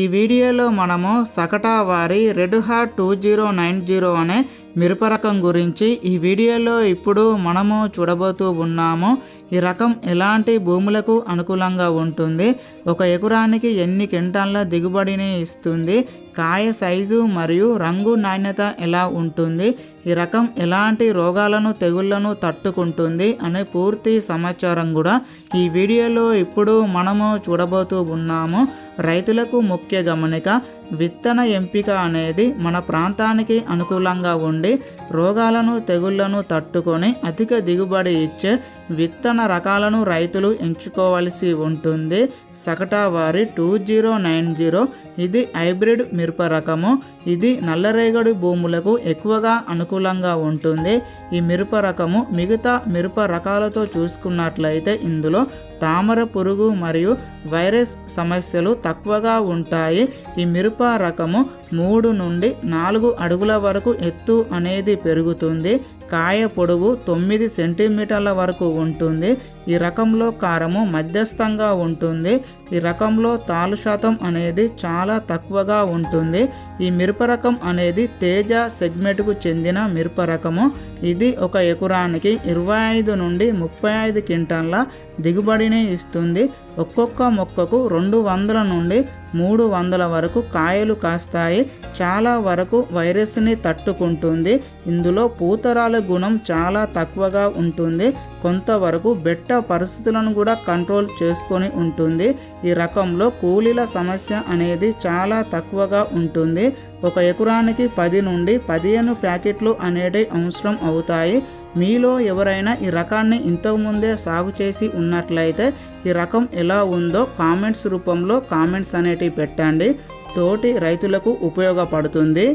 ఈ వీడియోలో మనము సకటా వారి red heart two zero nine zero అనే మిరప రకం గురించి ఈ వీడియోలో ఇప్పుడు మనము చూడబోతూ ఉన్నాము. ఈ రకం ఎలాంటి భూములకు అనుకూలంగా ఉంటుంది? ఒక ఎకరానికి ఎన్ని క్వింటాల దిగుబడిని ఇస్తుంది? కాయ సైజు మరియు రంగు నాణ్యత ఎలా ఉంటుంది ఈ రకం ఎలాంటి రోగాలను తెగుళ్ళను తట్టుకుంటుంది అనే పూర్తి సమాచారం కూడా ఈ వీడియోలో ఇప్పుడు మనము చూడబోతూ ఉన్నాము. రైతులకు ముఖ్య గమనిక విత్తన ఎంపిక అనేది మన ప్రాంతానికి అనుకూలంగా ఉండి రోగాలను తెగుళ్ళను తట్టుకొని అధిక దిగుబడి ఇచ్చే విత్తన రకాలను రైతులు ఎంచుకోవలసి ఉంటుంది. సకటా వారి టూ జీరో నైన్ జీరో. ఇది హైబ్రిడ్ మిరప రకము. ఇది నల్లరేగడి భూములకు ఎక్కువగా అనుకూలంగా ఉంటుంది. ఈ మిరప రకము మిగతా మిరప రకాలతో చూసుకున్నట్లయితే ఇందులో తామర పురుగు మరియు వైరస్ సమస్యలు తక్కువగా ఉంటాయి. ఈ మిరప రకము మూడు నుండి నాలుగు అడుగుల వరకు ఎత్తు అనేది పెరుగుతుంది. కాయ పొడవు తొమ్మిది సెంటీమీటర్ల వరకు ఉంటుంది. ఈ రకంలో కారము మధ్యస్థంగా ఉంటుంది. ఈ రకంలో తాలు శాతం అనేది చాలా తక్కువగా ఉంటుంది. ఈ మిరప రకం అనేది తేజ సెగ్మెంట్కు చెందిన మిరప రకము. ఇది ఒక ఎకరానికి ఇరవై ఐదు నుండి ముప్పై ఐదు క్వింటాల దిగుబడిని ఇస్తుంది. ఒక్కొక్క మొక్కకు రెండు వందల నుండి మూడు వందల వరకు కాయలు కాస్తాయి. చాలా వరకు వైరస్ని తట్టుకుంటుంది. ఇందులో పూతరాల గుణం చాలా తక్కువగా ఉంటుంది. కొంతవరకు బెట్ట పరిస్థితులను కూడా కంట్రోల్ చేసుకొని ఉంటుంది. ఈ రకంలో కూలీల సమస్య అనేది చాలా తక్కువగా ఉంటుంది. ఒక ఎకరానికి పది నుండి పదిహేను ప్యాకెట్లు అనేటివి అవసరం అవుతాయి. మీలో ఎవరైనా ఈ రకాన్ని ఇంతకుముందే సాగు చేసి ఉన్నట్లయితే ఈ రకం ఎలా ఉందో కామెంట్స్ రూపంలో కామెంట్స్ అనేటివి పెట్టండి. తోటి రైతులకు ఉపయోగపడుతుంది.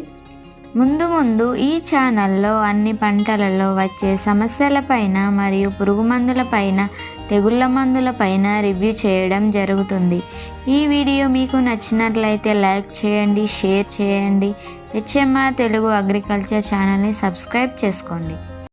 ముందు ముందు ఈ ఛానల్లో అన్ని పంటలలో వచ్చే సమస్యలపైన మరియు పురుగు మందులపైన తెగుళ్ళ మందులపైన రివ్యూ చేయడం జరుగుతుంది. ఈ వీడియో మీకు నచ్చినట్లయితే లైక్ చేయండి షేర్ చేయండి. హెచ్ఎంఆర్ తెలుగు అగ్రికల్చర్ ఛానల్ని సబ్స్క్రైబ్ చేసుకోండి.